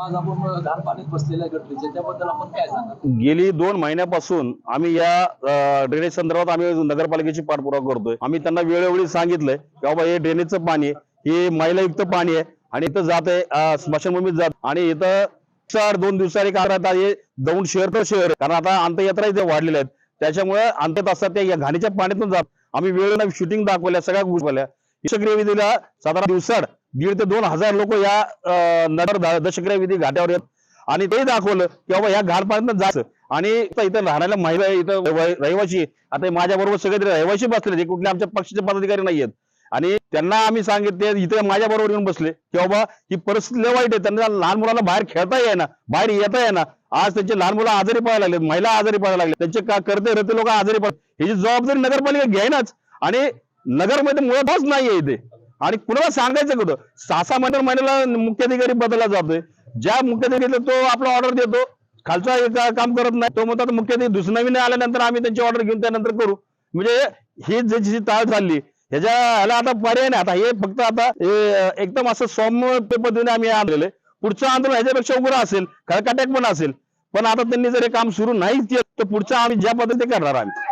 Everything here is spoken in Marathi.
आज आपण पाण्यात बसलेल्या त्याबद्दल आपण काय सांगा गेली दोन महिन्यापासून आम्ही या ड्रेनेज संदर्भात आम्ही नगरपालिकेची पाठपुरावा करतोय. आम्ही त्यांना वेळोवेळी सांगितलंय की बाबा हे ड्रेनेजचं पाणी आहे हे मैलायुक्त पाणी आहे आणि इथं जात आहे स्मशानभूमीत जात आणि इथं चार दोन दिवसांनी एक आता हे दौंड शहर तर शहर कारण आता अंत्ययात्रा इथे वाढलेल्या आहेत. त्याच्यामुळे अंत्यत असतात त्या या घाणीच्या पाण्यातून जात. आम्ही वेळेला शूटिंग दाखवल्या सगळ्या गोष्टी दाखवल्या. दशक्रिया विधीला साधारण दिवसाड दीड ते दोन हजार लोक या नगर द- दशक्रिया विधी घाट्यावर येत. आणि ते दाखवलं की बाबा या घाटपर्यंत जायचं. आणि इथं राहण्याला राहणाऱ्या महिला इथं रहिवाशी आता माझ्या बरोबर सगळे रहिवाशी बसले ते कुठले आमच्या पक्षाचे पदाधिकारी नाही आहेत आणि त्यांना आम्ही सांगितले इथे माझ्या बरोबर येऊन बसले. की बाबा ही परिस्थिती वाईट आहे. त्यांना लहान मुलांना बाहेर खेळता येईना. बाहेर येता येईना. आज त्यांचे लहान मुलं आजारी पडायला लागले महिला आजारी पडायला लागले त्यांचे का करते रते लोक आजारी पड ह्याची जबाबदारी नगरपालिका घ्यायनाच आणि नगरमध्ये मुळातच नाहीये इथे. आणि कुणाला सांगायचं कुठं? सहा सहा महिन्याला महिन्याला मुख्याधिकारी बदलला जातोय. ज्या मुख्याधिकारीला तो आपला ऑर्डर देतो खालचा एक काम करत नाही तो म्हणतात मुख्याधिकारी दुसरं नवीन आल्यानंतर आम्ही त्यांची ऑर्डर घेऊन त्यानंतर करू. म्हणजे ही जशी ताळ चालली ह्याच्या ह्याला आता पर्याय नाही. आता हे फक्त आता एकदम असं सौम्य पद्धतीने आम्ही आणलेलं आहे. पुढचं आंदोलन ह्याच्यापेक्षा उघड असेल खळकाट्याक पण असेल. पण आता त्यांनी जर हे काम सुरू नाही केलं तर पुढचं आम्ही ज्या पद्धतीने करणार आम्ही.